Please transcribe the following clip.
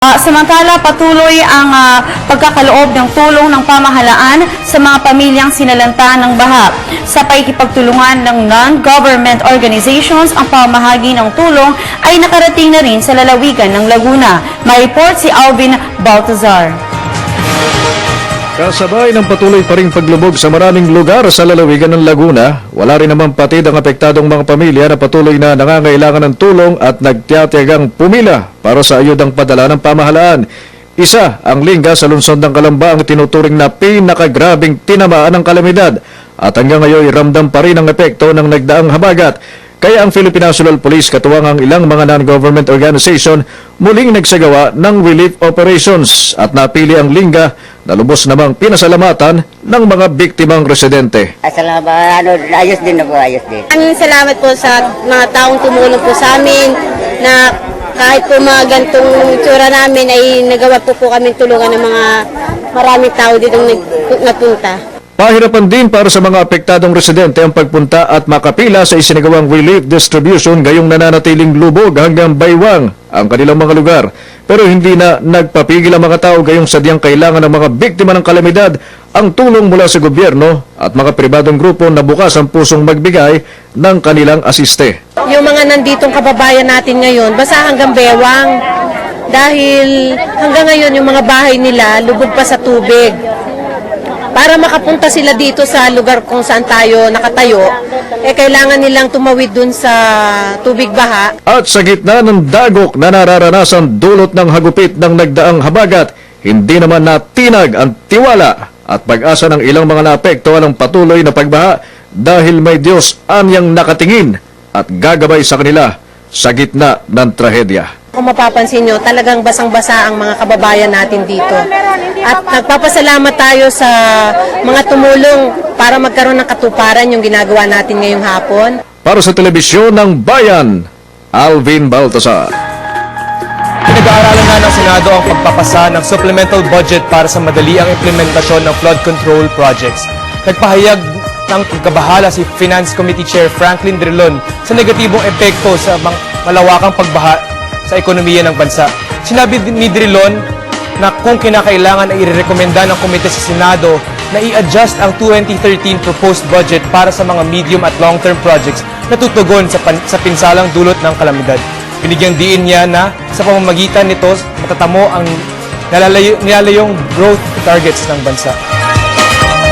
Ah, samantala, patuloy ang ah, pagkakaloob ng tulong ng pamahalaan sa mga pamilyang sinalanta ng baha. Sa paikipagtulungan ng non-government organizations, ang pamahagi ng tulong ay nakarating na rin sa lalawigan ng Laguna. May report si Alvin Baltazar. Kasabay ng patuloy pa ring paglubog sa maraming lugar sa lalawigan ng Laguna, wala rin naman patid ang apektadong mga pamilya na patuloy na nangangailangan ng tulong at nagtiyatiyagang pumila para sa ayudang padala ng pamahalaan. Isa ang lingga sa lungsod ng Kalamba ang tinuturing na pinakagrabing tinamaan ng kalamidad at hanggang ngayon ramdam pa rin ang epekto ng nagdaang habagat. Kaya ang Philippine National Police katuwang ang ilang mga non-government organization muling nagsagawa ng relief operations at napili ang lingga na lubos namang pinasalamatan ng mga biktimang residente. Salamat, ano, ayos din na po, ayos din. Maraming salamat po sa mga taong tumulong po sa amin na kahit po mga gantong tsura namin ay nagawa po po kami tulungan ng mga maraming tao dito nag- napunta. Pahirapan din para sa mga apektadong residente ang pagpunta at makapila sa isinagawang relief distribution gayong nananatiling lubog hanggang baywang ang kanilang mga lugar. Pero hindi na nagpapigil ang mga tao gayong sadyang kailangan ng mga biktima ng kalamidad ang tulong mula sa gobyerno at mga pribadong grupo na bukas ang pusong magbigay ng kanilang asiste. Yung mga nanditong kababayan natin ngayon, basta hanggang bewang. Dahil hanggang ngayon yung mga bahay nila lubog pa sa tubig. Para makapunta sila dito sa lugar kung saan tayo nakatayo, eh kailangan nilang tumawid dun sa tubig baha At sa gitna ng dagok na nararanasan dulot ng hagupit ng nagdaang habagat, hindi naman natinag ang tiwala at pag-asa ng ilang mga naapektuhan ng patuloy na pagbaha dahil may Diyos anyang nakatingin at gagabay sa kanila sa gitna ng trahedya. Kung mapapansin nyo, talagang basang-basa ang mga kababayan natin dito. At nagpapasalamat tayo sa mga tumulong para magkaroon ng katuparan yung ginagawa natin ngayong hapon. Para sa telebisyon ng Bayan, Alvin Baltasar. Pinag-aaralan na ng Senado ang pagpapasa ng supplemental budget para sa madali ang implementasyon ng flood control projects. Nagpahayag ng pagkabahala si Finance Committee Chair Franklin Drilon sa negatibong epekto sa mga malawakang pagbaha sa ekonomiya ng bansa. Sinabi ni Drilon na kung kinakailangan ay irekomenda ng komite sa Senado na i-adjust ang 2013 proposed budget para sa mga medium at long-term projects na tutugon sa, pan- sa pinsalang dulot ng kalamidad. Binigyang diin niya na sa pamamagitan nito matatamo ang nilalayong growth targets ng bansa.